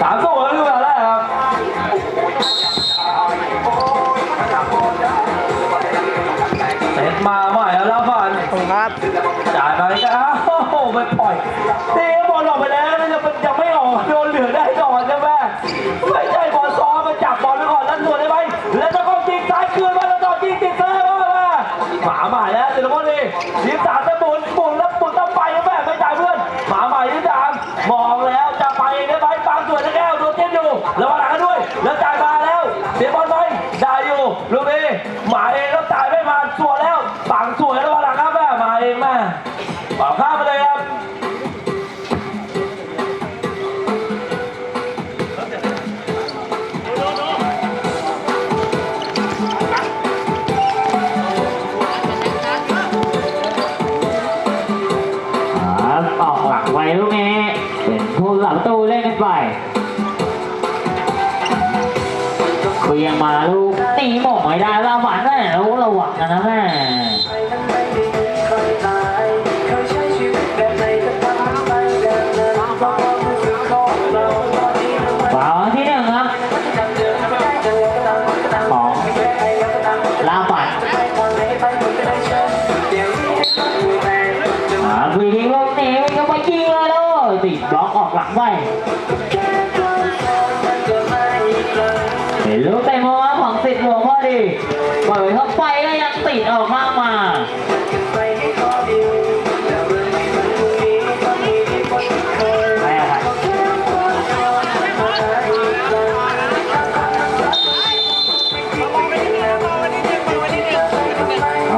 สา ไปลูกนี้เป็นผู้หลับตูเล่นกันไปเคลียงมาลูกตีหม่งไม่ได้ละหวานแม่ลูกระวังกันนะแม่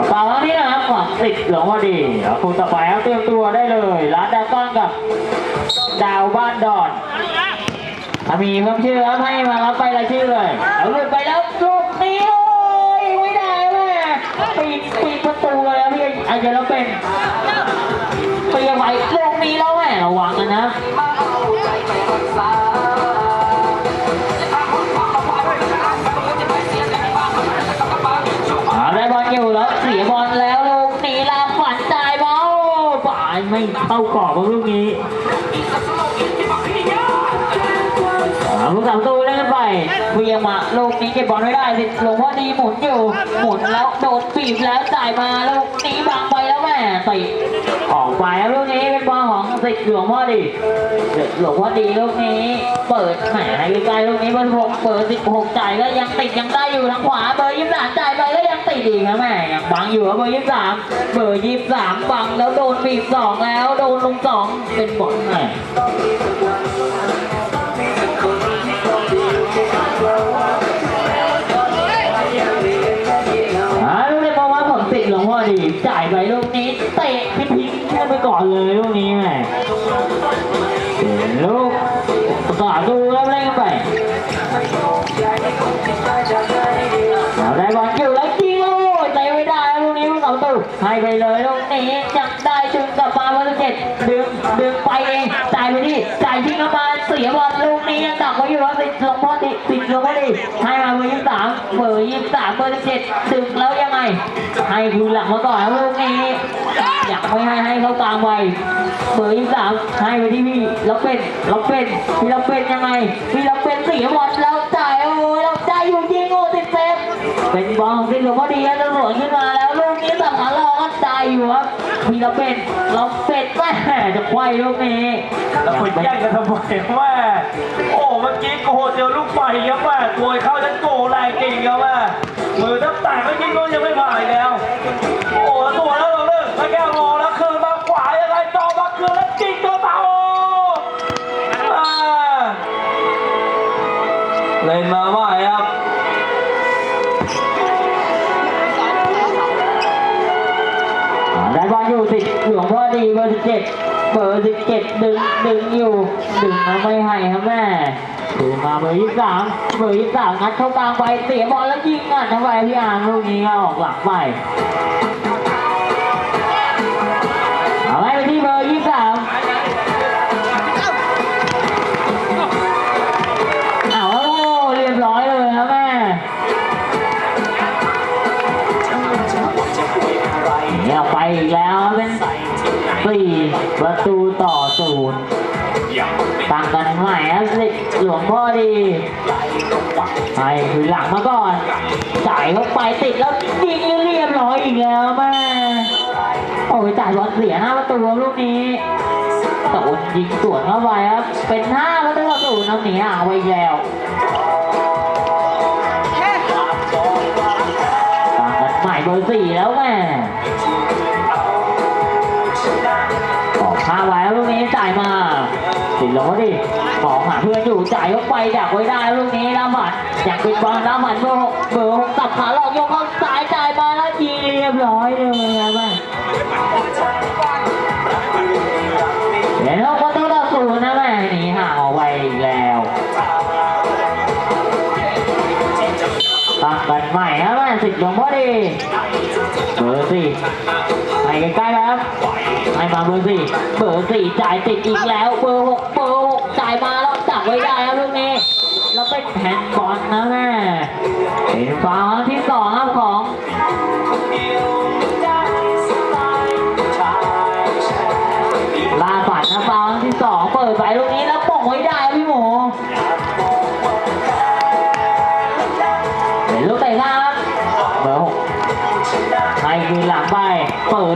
เปล่าแล้วนี่นะครับของสิทธิ์หลวงพอดีคุณต่อไปครับเตรียมตัวได้เลยร้านดาวก้อนกับดาวบ้านดอนถ้ามีเพิ่มชื่อครับให้มารับไปรายชื่อเลยเอาหลุดไปแล้วลูกนี้โอ้ยไม่ได้แม่ปิดปิดประตูเลยครับพี่อาจจะแล้วเป็นเปียไหวลูกนี้แล้วแม่ระวังกันนะ ฝ่ายไม่เข้ากรอบครับลูกนี้ผู้สามตูเล่นไปเวียงมาลูกนี้เก็บบอลไม่ได้สิหลวงพ่อดีหมุนอยู่ หมุนแล้วโดนปีบแล้วจ่ายมาลูกนี้บังไปแล้วแม่ติด สิทธิ์หลวงพ่อดีหลวงพ่อดีลูกนี้ เปิดแหมในใกล้ลูกนี้เบอร์หกเปิดสิบหกจ่ายก็ยังติดยังได้อยู่ทางขวาเบอร์ยี่สิบสามจ่ายไปก็ยังติดอีกนะแม่ยังบังอยู่เบอร์ยี่สิบสามเบอร์ยี่สิบสามบังแล้วโดนบีบสองแล้วโดนลงสองเป็นบอลแหม่อ่าลูกนี้เพราะว่าผมติดหลวงพ่อดีจ่ายไปลูกนี้เตะพิ ก่อนเลยลูกนี้แหม่เห็นลูกสาดูแล้วเล่นกันไปเอาได้บอลอยู่แล้วยิงโอ้ยใจไม่ได้ลูกนี้ลูกเสาตูให้ไปเลยลูกนี้จับได้ดึงกลับมาเบอร์เจ็ดดึงดึงไปเองจ่ายไปที่จ่ายทิ้งเข้ามา ไม่ดีให้มาเบอร์ยี่สามเบอร์ยี่สามเบอร์เจ็ดดึงแล้วยังไง ให้คืนหลังมาก่อนลูกนี้อยากไม่ให้ให้เขากลางไวเบอร์ยี่สามให้ไปที่พี่ล็อกเป็นล็อกเป็นพี่ล็อกเป็นยังไงพี่ล็อกเป็นเสียบอลแล้วจ่ายโอ้ยเราจ่ายอยู่ยิงโอ้ติดเซฟเป็นบอลของสิงห์หลวงพ่อดีแล้วหลวงขึ้นมาแล้ว นี้สำคัญเราก็จ่ายอยู่ครับพี่ล็อกเป็นล็อกเป็นแม่จะควายลูกนี้แล้วไปแย่งกันทำไมแม่โอ้เมื่อกี้โกเจอลูกใหม่ครับแม่ตัวเข้าฉันโกแรงจริงครับแม่มือถ้าแตกเมื่อกี้ก็ยังไม่ผ่านอีกแล้ว โอ้แล้วตัวแล้วเราเลิกไม่แก้วรอแล้วคืนมาขวายังไงต่อมาคืนแล้วจิงตัวเตาอ่าเล่นมาให อยู่ติดหลวงพ่อดีเบอร์สิบเจ็ดเบอร์สิบเจ็ดดึงดึงอยู่ดึงมาไม่ให้ครับแม่ถือมาเบอร์ยี่สามเบอร์ยี่สามงัดเข้ากลางไปเสียบอลแล้วยิงอะทำไมพี่อาร์มลูกนี้ก็ออกหลังไปเอาไว้ไปที่เบอร์ยี่สามเอาโอ้เรียบร้อยเลยครับแม่เนี่ยไปอีกแล้ว สี่ประตูต่อศูนย์ต่างกันใหม่ครับสิหลวงพ่อดีไปคือหลังมาก่อนจ่ายเข้าไปติดแล้วยิงเรียบร้อยอีกแล้วแม่โอ้ยจ่ายบอลเสียห้าประตูครับลูกนี้ต่อุ่นยิงสวนเข้าไปครับ เป็นห้าประตูต่อศูนย์น้ำเหนียเอาไว้แล้วตามกันใหม่เบอร์สี่แล้วแม่ จ่ายมาติลงก็ดิมองหาเพื่อนอยู่จ่ายเข้าไปดักไว้ได้ลูกนี้น้ำหมัดอยากเป็นบอลน้ำหมัดเบอร์หกเบอร์หกตับขาหลอกยกเข้าสายจ่ายมาแล้วยิงเรียบร้อยเลยครับแม่เดี๋ยวเราก็ต้องต่อศูนย์นะแม่หนีห่างออกไปอีกแล้วตั้งกันใหม่ครับแม่ สิบลงพอดีเบอร์สี่ไปใกล้ๆแล้วให้มาเบอร์สี่เบอร์สี่จ่ายติดอีกแล้ว เบอร์หกเบอร์หกจ่ายมาแล้วจับไว้ได้ครับลูกนี้แล้วเป็นแฮนบอลนะแม่เป็นฟาวล์ที่สองครับของลาฝันนะฟาวล์ที่สองเปิดไปลูกนี้แล้วป่งไว้ได้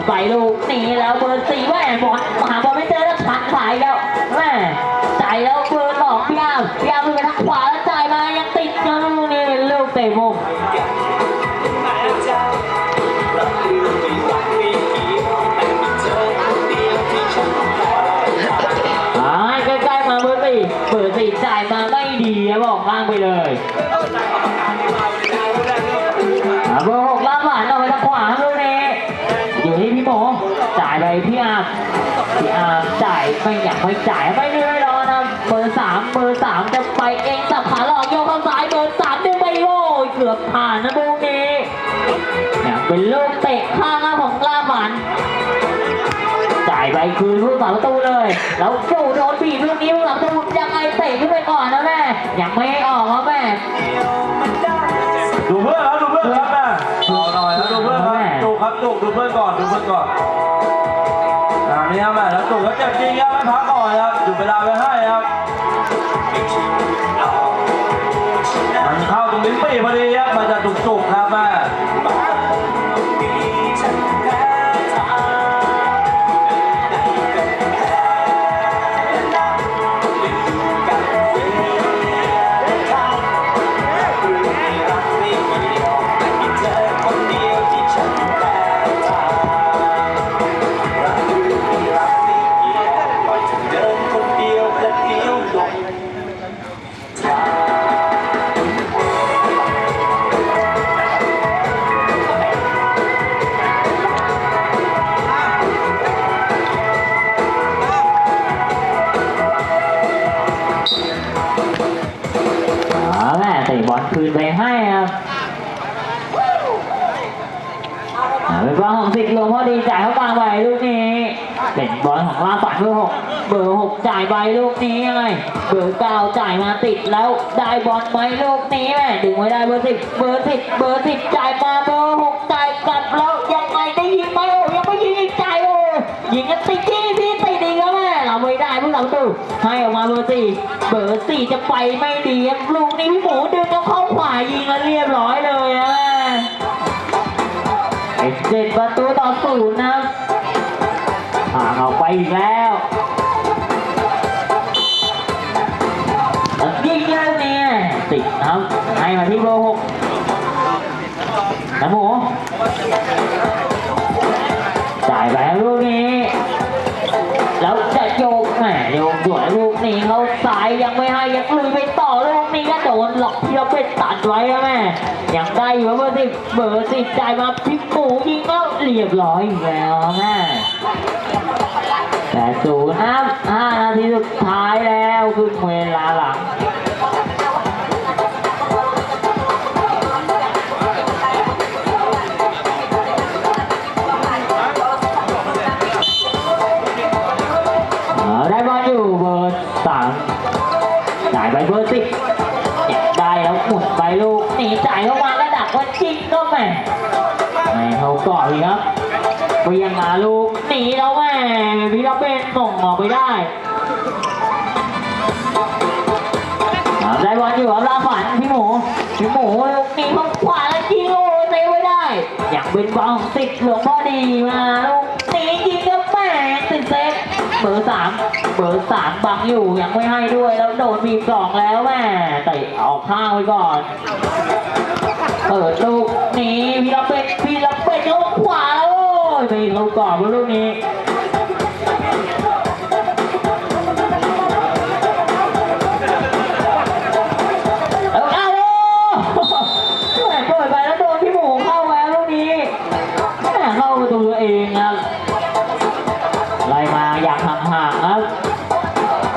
ไปลูก ไม่อยากไม่จ่ายไม่ได้รอนะเบอร์สามเบอร์สามจะไปเองสับขาหลอกโยกเข้าซ้ายเบอร์สามดึงไปโอ้ยเกือบผ่านนะลูกนี้อยากเป็นลูกเตะข้างหน้าของลาหวานจ่ายไปคืนผู้สาประตูเลย แล้วโจโดนบีบลูกนี้ผู้สาประตูยังไงเตะขึ้นไปก่อนนะแม่ยังไม่ให้ออกครับแม่ดูเพื่อนครับดูเพื่อนครับแม่เอาหน่อยครับดูเพื่อนครับดูครับดูดูเพื่อนก่อนดูเพื่อนก่อนอ่านี่ ครับแม่แล้วตูก็เจ็บจริงครับไม่พักก่อนครับหยุดเวลาไว้ให้ครับมันเข้าตรงลิ้นปี่พอดีครับมาจากตุกตุก เป็นบอลของลาฝันเบอร์หกเบอร์หกจ่ายไปลูกนี้ยังไงเบอร์เก้าจ่ายมาติดแล้วได้บอลไหมลูกนี้แม่ดึงไว้ได้เบอร์สิบเบอร์สิบเบอร์สิบจ่ายมาเบอร์หกจ่ายกลับแล้วยังไงได้ยิงไหมโอ้ยังไม่ยิงอีกจ่ายโอ้ยิงกันติดที่ที่ติดอีกแล้วแม่เราไม่ได้ผู้หลังตู้ให้ออกมาเบอร์สี่เบอร์สี่จะไปไม่ดีลูกนี้พี่หมูดึงก็เข้าขวายิงแล้วเรียบร้อยเลยนะเป็นเจ็ดประตูต่อศูนย์นะ ห่างออกไปอีกแล้วยิงเยอะเนี่ยติดครับให้มาที่เบอร์หกนะหมูจ่ายไปแล้วลูกนี้ แล้วจะโยกแหมโยกสวยลูกนี้เขาสายยังไม่ให้ยังลุยไปต่อ ที่เราไปตัดไว้แม่ยังได้อยู่เบอร์สิบเบอร์สิบจ่ายมาพิกปูยิงก็เรียบร้อยอีกแล้วแม่แต่ศูนย์นะครับห้านาทีสุดท้ายแล้วคือเวลาหลังได้บอลอยู่เบอร์สามจ่ายไปเบอร์สิบ หมุนไปลูกหนีจ่ายเข้ามาระดับว่าจิ้งก็แม่ไม่เขาเกาะอีกครับเปียงมาลูกหนีแล้วแม่พี่เรเป็นส่งออกไปได้ได้บอนอยู่กับลาฝันพี่หมูพี่หมูหนีข้างขวาแล้วจิ้งโอ้เซไม่ได้ อยากเป็นกองติดหลวงพ่อดีมาลูกหนีจิ้ง เบอร์สามเบอร์สามบังอยู่ยังไม่ให้ด้วยแล้วโดนบีบสองแล้วแม่เตะออกข้างไว้ก่อนเปิดลูกนี้พีระเป็ดพีระเป็ดเข้าขวาแล้วโอ้ยไม่เขากรอบลูกนี้เอาเอาแม่เปิดไปแล้วโดนพี่หมูเข้าแล้วลูกนี้แม่เข้าปตัวเองครับ หา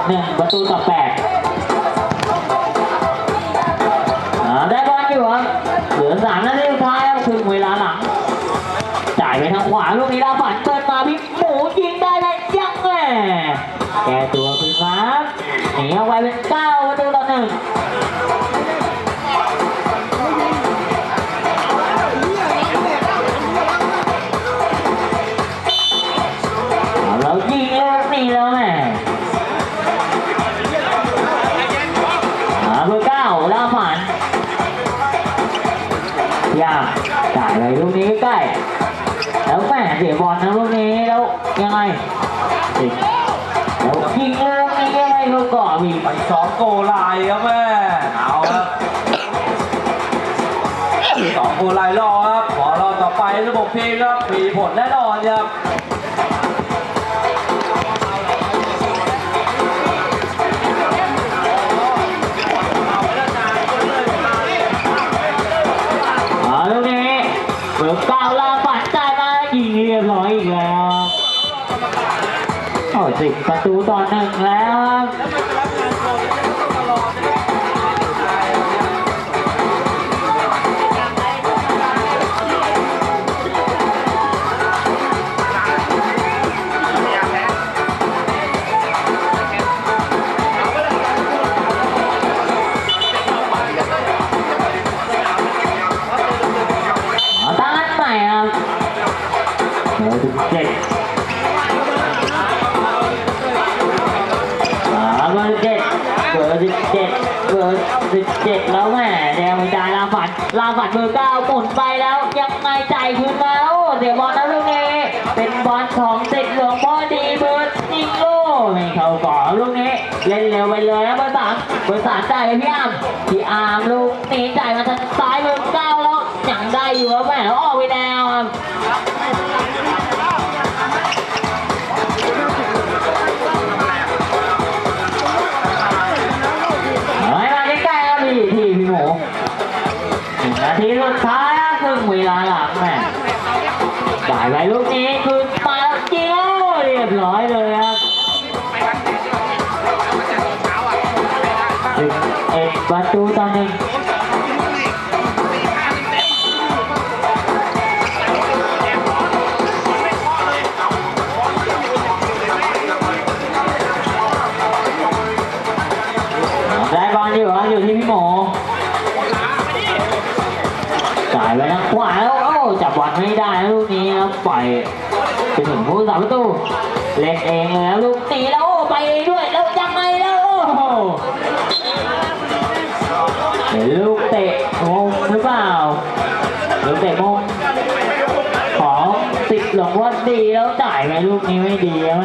หนึ่งประตูต่อแปด ยังไงติดแล้วยิงลูกนี้ยังไงลูกก่อมีไปสองโกลายครับแม่เอาครับสองโกลายรอครับขอรอต่อไประบบเพลงครับมีผลแน่นอนครับ ดเบอร์เก้าหมุนไปแล้วยังไงใจคืนมาโอ้เดี๋ยวบอลนะลูกนี้เป็นบอลของเด็กหลวงพ่อดีเบอร์ยิงโลไม่เข้าก่อนลูกนี้เล่นเร็วไปเลยนะเบอร์สามเบอร์สามจ่ายพี่อาร์มพี่อาร์มลูกนี้จ่ายมาทางซ้ายเบอร์เก้าแล้วยังได้อยู่แล้วแม่ออกไปแนว เอ็ดประตูตอหนึ่งได้บอลอยู่ครับอยู่ที่พี่หมูจ่ายไปทางขวาแล้วโอ้จับบอลไม่ได้นะลูกนี้ครับปล่อยไปถึงผู้สาประตูเล่นเองเลยครับลูก ลูกนี้ไม่ดีอะ